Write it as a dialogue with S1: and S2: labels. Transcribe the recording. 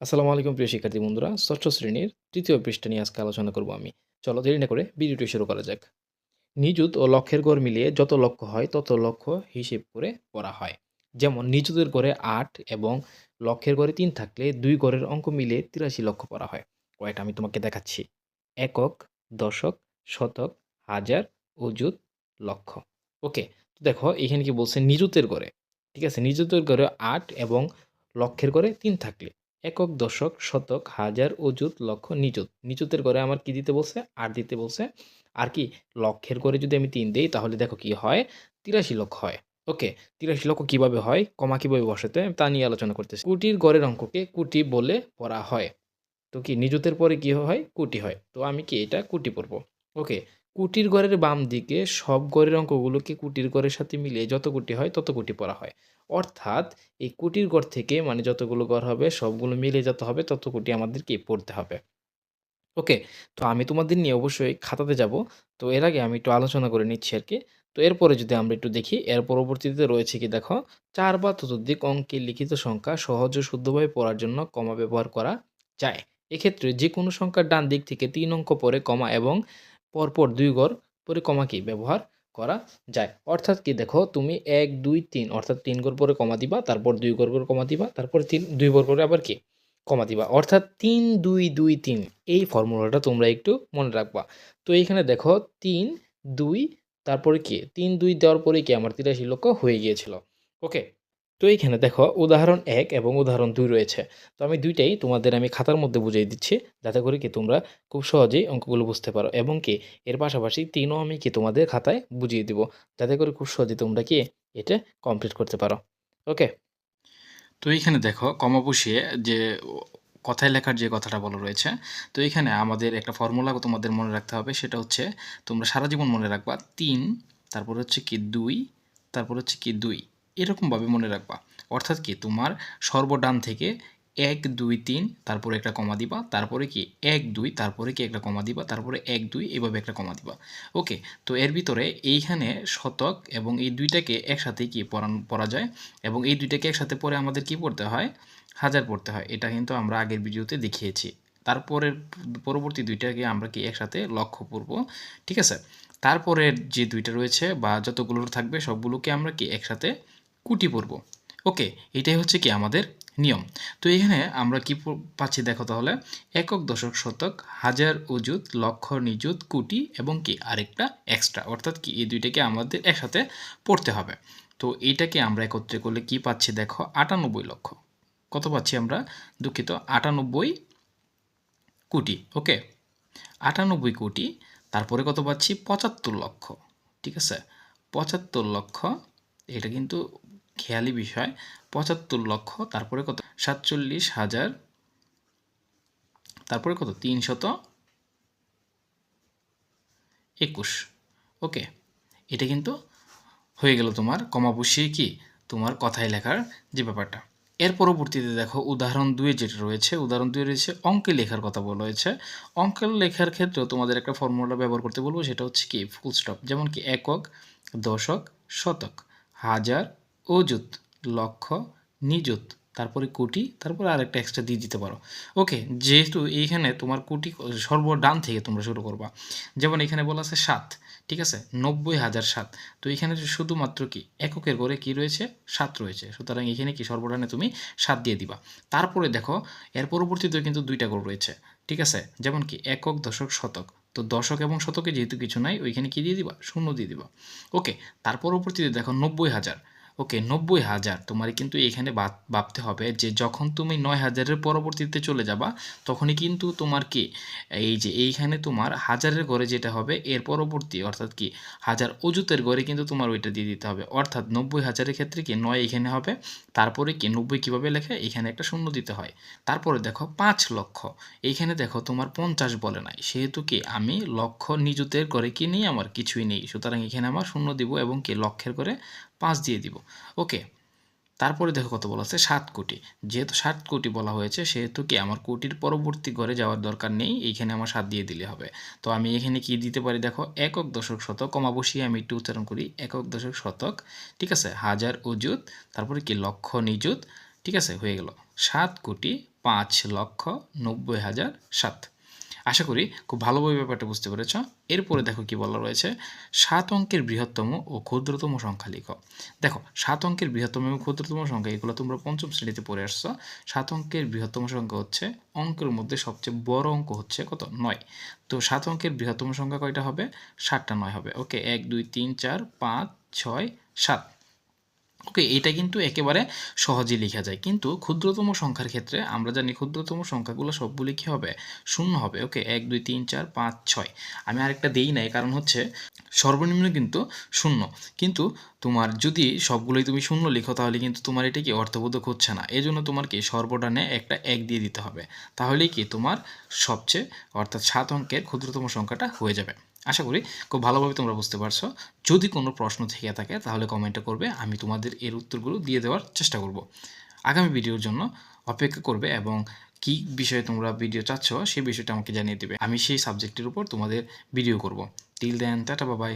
S1: আসসালামু আলাইকুম প্রিয় শিক্ষার্থী বন্ধুরা, ষষ্ঠ শ্রেণির তৃতীয় পৃষ্ঠা নিয়ে আজকে আলোচনা করব আমি। চলো দেরি না করে ভিডিওটি শুরু করা যাক। নিযুত ও লক্ষ্যের গড় মিলিয়ে যত লক্ষ্য হয় তত লক্ষ্য হিসেব করে পড়া হয়। যেমন, নিযুতের গড়ে আট এবং লক্ষ্যের গড়ে তিন থাকলে দুই গড়ের অঙ্ক মিলিয়ে তিরাশি লক্ষ পড়া হয়। কয়টা আমি তোমাকে দেখাচ্ছি। একক, দশক, শতক, হাজার, অযুত লক্ষ ওকে, তো দেখো, এখানে কি বলছে নিযুতের গড়ে। ঠিক আছে, নিযুতের গড়ে আট এবং লক্ষ্যের গড়ে তিন থাকলে। একক দশক, শতক, হাজার, অযুত, লক্ষ, নিযুত। নিযুতের ঘরে আমার কি দিতে বলছে? আর দিতে বলছে? আর কি? লক্ষের ঘরে যদি আমি তিন দিই, তাহলে দেখো কি হয়? তিরাশি লক্ষ হয়। ওকে, তিরাশি লক্ষ কীভাবে হয়? কমা কীভাবে বসাতে? তা নিয়ে আলোচনা করতেছি। কুটির গড়ের অঙ্ককে কুটি বলে পড়া হয়। তো কি, নিযুতের পরে কি হয়? কুটি হয়। তো আমি কি এটা কুটি পড়ব? ওকে কুটির ঘরের বাম দিকে সব ঘরের অঙ্কগুলোকে কুটির ঘরের সাথে মিলিয়ে যত কুটি হয় তত কুটি পড়া হয়। অর্থাৎ এই কুটির ঘর থেকে মানে যতগুলো ঘর হবে, সবগুলো মিলে যত হবে তত কুটি আমাদেরকে পড়তে হবে। ওকে, তো আমি তোমাদের নিয়ে অবশ্যই খাতাতে যাব। তো এর আগে আমি একটু আলোচনা করে নিচ্ছি আর কি। তো এরপরে যদি আমরা একটু দেখি, এর পরবর্তীতে রয়েছে কি দেখো? চার বা ততোধিক অঙ্কের লিখিত সংখ্যা সহজ ও শুদ্ধভাবে পড়ার জন্য কমা ব্যবহার করা যায়। এক্ষেত্রে যে কোনো সংখ্যার ডান দিক থেকে তিন অঙ্ক পরে কমা এবং পরপর দুই ঘর পরে কমা কি ব্যবহার করা যায়। অর্থাৎ কি দেখো, তুমি এক, দুই, তিন, অর্থাৎ তিন ঘর পরে কমা দিবা, তারপর দুই ঘর করে কমা দিবা, তারপর তিন, দুই ঘর করে আবার কি? কমা দিবা। অর্থাৎ তিন, দুই দুই, তিন, এই ফর্মুলাটা তোমরা একটু মনে রাখবা। তো এইখানে দেখো, তিন, দুই, তারপরে কি? তিন, দুই দেওয়ার পরে কি আমার তিরাশি লক্ষ হয়ে গিয়েছিল। ওকে? তো এইখানে দেখো উদাহরণ এক এবং উদাহরণ দুই রয়েছে। তো আমি দুইটাই তোমাদের আমি খাতার মধ্যে বুঝিয়ে দিচ্ছি যাতে করে কি তোমরা খুব সহজেই অঙ্কগুলো বুঝতে পারো এবং কি এর পাশাপাশি তিনও আমি কি তোমাদের খাতায় বুঝিয়ে দিব যাতে করে খুব সহজে তোমরা কি এটা কমপ্লিট করতে পারো। ওকে? তো এইখানে দেখো কমা বসিয়ে যে কথায় লেখার যে কথাটা বলা রয়েছে, তো এখানে আমাদের একটা ফর্মুলা তোমাদের মনে রাখতে হবে সেটা হচ্ছে তোমরা সারা জীবন মনে রাখবা তিন, তারপর হচ্ছে কি দুই, তারপর হচ্ছে কি দুই। এরকমভাবে মনে রাখবা। অর্থাৎ কি? তোমার সর্বডান থেকে এক, দুই, তিন, তারপরে একটা কমা দিবা, তারপরে কি? এক, দুই, তারপরে কি একটা কমা দিবা, তারপরে এক, দুই, এভাবে একটা কমা দিবা। ওকে? তো এর ভিতরে এইখানে শতক এবং এই দুইটাকে একসাথে কি পড়ানো পড়া যায়? এবং এই দুইটাকে একসাথে পরে আমাদের কি পড়তে হয়? হাজার পড়তে হয়। এটা কিন্তু আমরা আগের ভিডিওতে দেখিয়েছি। তারপরের পরবর্তী দুইটাকে আমরা কি একসাথে লক্ষ্য পড়ব ঠিক আছে? তারপরের যে দুইটা রয়েছে বা যতগুলো থাকবে, সবগুলোকে আমরা কি একসাথে কুটি পড়ব। ওকে, এটাই হচ্ছে কি আমাদের নিয়ম। তো এখানে আমরা কি পাচ্ছি দেখো তাহলে, একক দশক শতক, হাজার অজুত লক্ষ নিযুত, কুটি এবং কি আরেকটা এক্সট্রা অর্থাৎ কি, এই দুইটাকে আমাদের একসাথে পড়তে হবে। তো এইটাকে আমরা একত্রে করলে কি পাচ্ছি দেখো, আটানব্বই লক্ষ। কত পাচ্ছি আমরা? দুঃখিত, আটানব্বই কোটি। ওকে, আটানব্বই কোটি, তারপরে কত পাচ্ছি? পঁচাত্তর লক্ষ। ঠিক আছে? পঁচাত্তর লক্ষ, এটা কিন্তু খেয়ালি বিষয়, পঁচাত্তর লক্ষ, তারপরে কত? সাতচল্লিশ হাজার, তারপরে কত? তিনশত একুশ। ওকে, এটা কিন্তু হয়ে গেল তোমার কমা বসিয়ে কি? তোমার কথায় লেখার যে ব্যাপারটা। এর পরবর্তীতে দেখো, উদাহরণ দুয়ে যেটা রয়েছে, উদাহরণ দুয়ে রয়েছে অঙ্কে লেখার কথা বলা হয়েছে। অঙ্কের লেখার ক্ষেত্রেও তোমাদের একটা ফর্মুলা ব্যবহার করতে বলব, সেটা হচ্ছে কি ফুল স্টপ যেমন কি, একক, দশক, শতক, হাজার অযুত লক্ষ, নিযুত, তারপরে কোটি, তারপরে আরেকটা এক্সট্রা দিয়ে দিতে পারো। ওকে যেহেতু এইখানে তোমার কোটি সর্বডান থেকে তোমরা শুরু করবা। যেমন এখানে বলা আছে সাত, ঠিক আছে? নব্বই হাজার সাত। তো এখানে শুধুমাত্র কি? এককের করে কি রয়েছে? সাত রয়েছে। সুতরাং এখানে কি সর্বডানে তুমি সাত দিয়ে দিবা। তারপরে দেখো, এর পরবর্তীতে কিন্তু দুইটা গোল রয়েছে। ঠিক আছে? যেমন কি? একক, দশক, শতক। তো দশক এবং শতকে যেহেতু কিছু নাই, ওইখানে কি দিয়ে দিবা? শূন্য দিয়ে দিবা। ওকে তার পরবর্তীতে দেখো নব্বই হাজার। ওকে, নব্বই হাজার। তোমার কিন্তু এখানে ভাবতে হবে যে যখন তুমি নয় হাজারের পরবর্তীতে চলে যাবা, তখনই কিন্তু তোমার কি, এই যে এইখানে তোমার হাজারের ঘরে যেটা হবে, এর পরবর্তী অর্থাৎ কি, হাজার অজুতের ঘরে কিন্তু তোমার ওইটা দিয়ে দিতে হবে। অর্থাৎ নব্বই হাজারের ক্ষেত্রে কি নয় এখানে হবে, তারপরে কি নব্বই কীভাবে লেখে, এখানে একটা শূন্য দিতে হয়। তারপরে দেখো পাঁচ লক্ষ। এইখানে দেখো তোমার পঞ্চাশ বলে নাই, সেহেতু কি আমি লক্ষ নিযুতের করে কি নেই, আমার কিছুই নেই। সুতরাং এখানে আমার শূন্য দিব এবং কি লক্ষের করে পাঁচ দিয়ে দিব। ওকে, তারপরে দেখো কত বলা আছে, সাত কোটি। যেহেতু সাত কোটি বলা হয়েছে, সেহেতু কি আমার কোটির পরবর্তী ঘরে যাওয়ার দরকার নেই, এইখানে আমার সাত দিয়ে দিলে হবে। তো আমি এখানে কি দিতে পারি দেখো, একক দশক শতক, কমা বসিয়ে আমি একটু উচ্চারণ করি, একক দশক শতক, ঠিক আছে, হাজার অজুত তারপরে কি লক্ষ নিযুত, ঠিক আছে, হয়ে গেল। সাত কোটি পাঁচ লক্ষ নব্বই হাজার সাত। আশা করি খুব ভালোভাবে ব্যাপারটা বুঝতে পেরেছ। এরপরে দেখো কি বলা রয়েছে, সাত অঙ্কের বৃহত্তম ও ক্ষুদ্রতম সংখ্যা লিখো। দেখো, সাত অঙ্কের বৃহত্তম এবং ক্ষুদ্রতম সংখ্যা, এগুলো তোমরা পঞ্চম শ্রেণীতে পড়ে আসছো। সাত অঙ্কের বৃহত্তম সংখ্যা হচ্ছে, অঙ্কের মধ্যে সবচেয়ে বড় অঙ্ক হচ্ছে কত? নয়। তো সাত অঙ্কের বৃহত্তম সংখ্যা কয়টা হবে? সাতটা নয় হবে। ওকে, এক, দুই, তিন, চার, পাঁচ, ছয়, সাত। ওকে, এটা কিন্তু একেবারে সহজেই লেখা যায়। কিন্তু ক্ষুদ্রতম সংখ্যার ক্ষেত্রে আমরা জানি ক্ষুদ্রতম সংখ্যাগুলো সবগুলি কী হবে? শূন্য হবে। ওকে, এক, দুই, তিন, চার, পাঁচ, ছয়। আমি আরেকটা দেই নাই, কারণ হচ্ছে সর্বনিম্ন কিন্তু শূন্য। কিন্তু তোমার যদি সবগুলোই তুমি শূন্য লিখো, তাহলে কিন্তু তোমার এটা কি অর্থবোধক হচ্ছে না। এই জন্য তোমার কি সর্বডানে একটা এক দিয়ে দিতে হবে। তাহলেই কি তোমার সবচেয়ে, অর্থাৎ সাত অঙ্কের ক্ষুদ্রতম সংখ্যাটা হয়ে যাবে। আশা করি খুব ভালোভাবে তোমরা বুঝতে পারছ। যদি কোনো প্রশ্ন থেকে থাকে, তাহলে কমেন্টে করবে, আমি তোমাদের এর উত্তরগুলো দিয়ে দেওয়ার চেষ্টা করব। আগামী ভিডিওর জন্য অপেক্ষা করবে এবং কি বিষয়ে তোমরা ভিডিও চাচ্ছ সেই বিষয়টা আমাকে জানিয়ে দেবে। আমি সেই সাবজেক্টের উপর তোমাদের ভিডিও করব। টিল দেন টাটা বাবাই